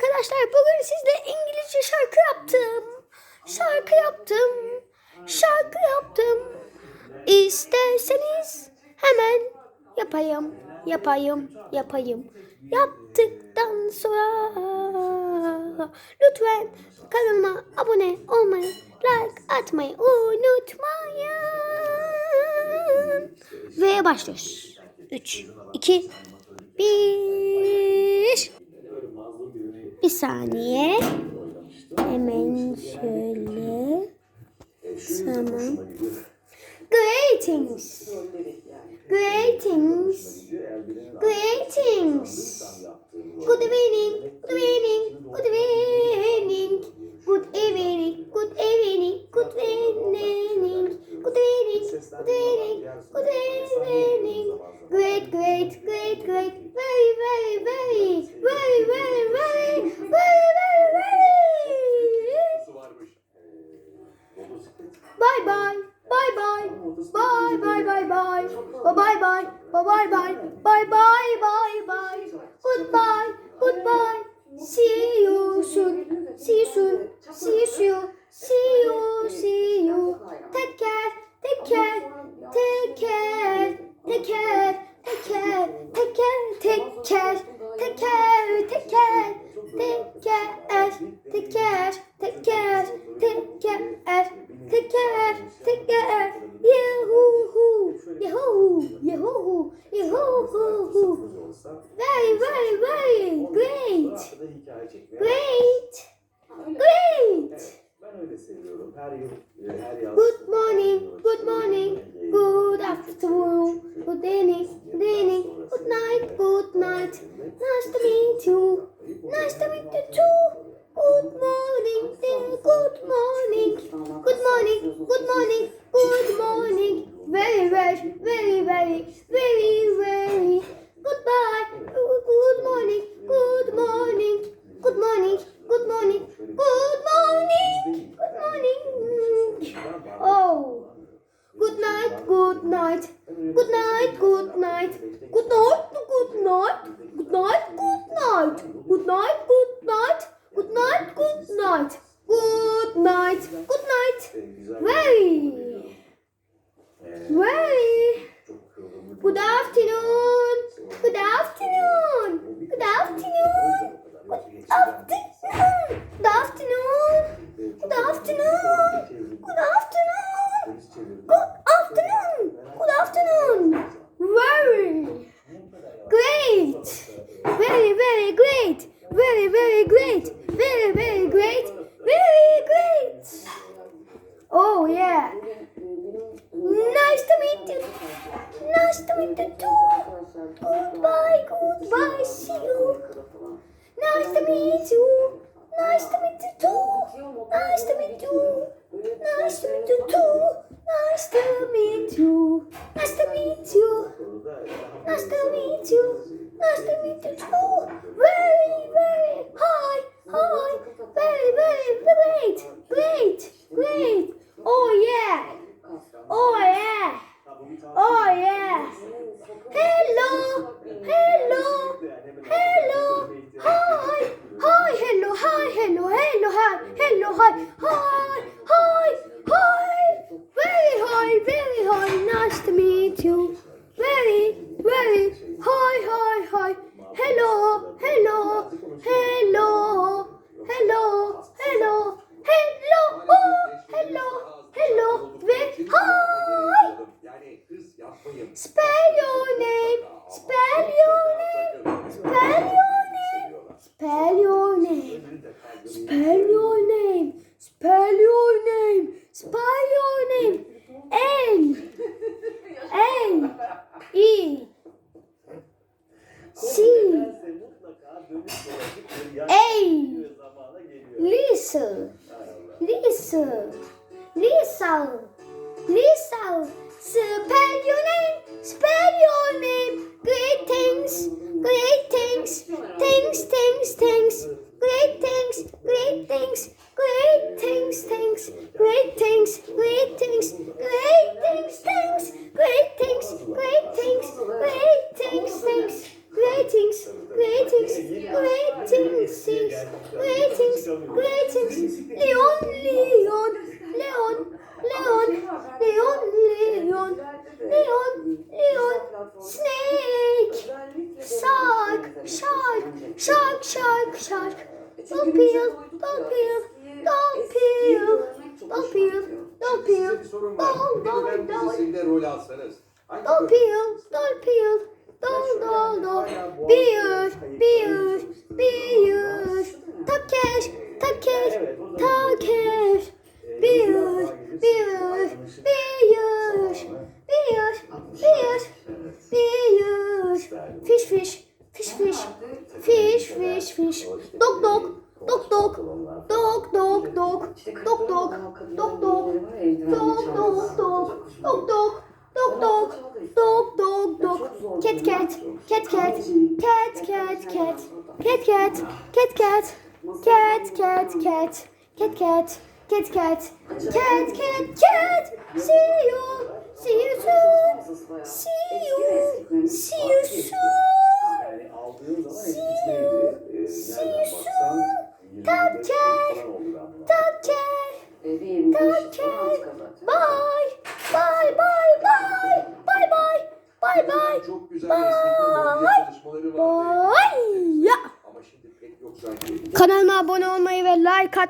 arkadaşlar bugün sizle İngilizce şarkı yaptım. Şarkı yaptım. Şarkı yaptım. İsterseniz hemen yapayım. Yapayım. Yapayım. Yaptıktan sonra lütfen kanalıma abone olmayı, like atmayı unutmayın. Ve başlıyoruz. 3, 2, 1. Saniye. Hemen şöyle. Tamam. Greetings. Greetings. Greetings. Good evening. Good evening. Good evening. Good evening. Good evening. Bye. Bye bye bye. Bye bye bye bye. Goodbye. Goodbye. Very, very, very great. Great. Great. Good morning. Good morning. Good afternoon. Good evening. Good evening. Good night. Good night. Nice to meet you. Nice to meet you too. Good morning. Good morning. Good morning. Good morning. Good afternoon. Good afternoon. Good afternoon. Good afternoon. Good afternoon. Good afternoon. Good afternoon. Good afternoon. Good afternoon. Very great. Very, very great. Very, very great. Very, very great. Very great. Oh, yeah. Nice to meet you. Nice to meet you too. Goodbye, goodbye, see you. Nice to meet you. Nice to meet you too. Nice to meet you. Nice to meet you too. Nice to meet you. Nice to meet you. Nice to meet you. Nice to meet you too. Very, very high, high. Very, very great, great, great. Oh yeah. Oh yeah. Oh yeah. Hello. Hello. Hello. Hi. Hi. Hello. Hi. Hello. Hello. Hi. Hello. Hi. Hi. Hi. Hi. Very high. Very high. Nice to meet you. Very, very hi, hi, hi. Hello. Hello. Hello. Hello. Hello. Hello. Oh, hello. Hello. Ve hi. Yani hız yapmayın. Spell your name. Spell your name. Spell your name. Spell your name. Spell your name. Spell your name. Spell your name. L. L. E. C. Mutlaka dönüş dolaşıp bir yaş A. zamana geliyor. Listen. Listen. Listen. Listen. Spell your name. Spell your name. Great things. Great things. Things, things, things. Great things. Great things. Great things, things. Great things. Great things. Great things, things. Great things. Great things. Great things, things. Great things. Great things. Great things, things. Greetings, greetings, Leon, Leon, Leon, Leon, Leon, Leon, Leon, Leon, Snake, Shark, Shark, Shark, Shark, Shark, Don't peel, don't peel, don't peel, don't peel, don't peel, Size bir sorun var. Don't, don't, don't. dizisinde rol alsanız. hangi don't peel, don't peel, Dol dol dol. Büyür, büyür, büyür. Takeş, takeş, takeş. Büyür, büyür, büyür. Büyür, büyür, büyür. Fiş fiş, fiş fiş. Fiş fiş fiş. Dok dok. Dok dok. Dok dok dok. Dok dok. Dok dok. Dok dok dok. Dok dok. Dog dog. Dog dog dog. Cat cat. Cat cat. Cat cat cat. Cat cat. Cat cat. Cat cat cat. Cat cat. Cat cat. Cat cat cat. See you. See you soon. See you. See you soon. See you. See you soon. Tatker. Tatker. Tatker. Bye. bay. Çok güzel bay. Bay. Ya. Kanalıma abone olmayı ve like at.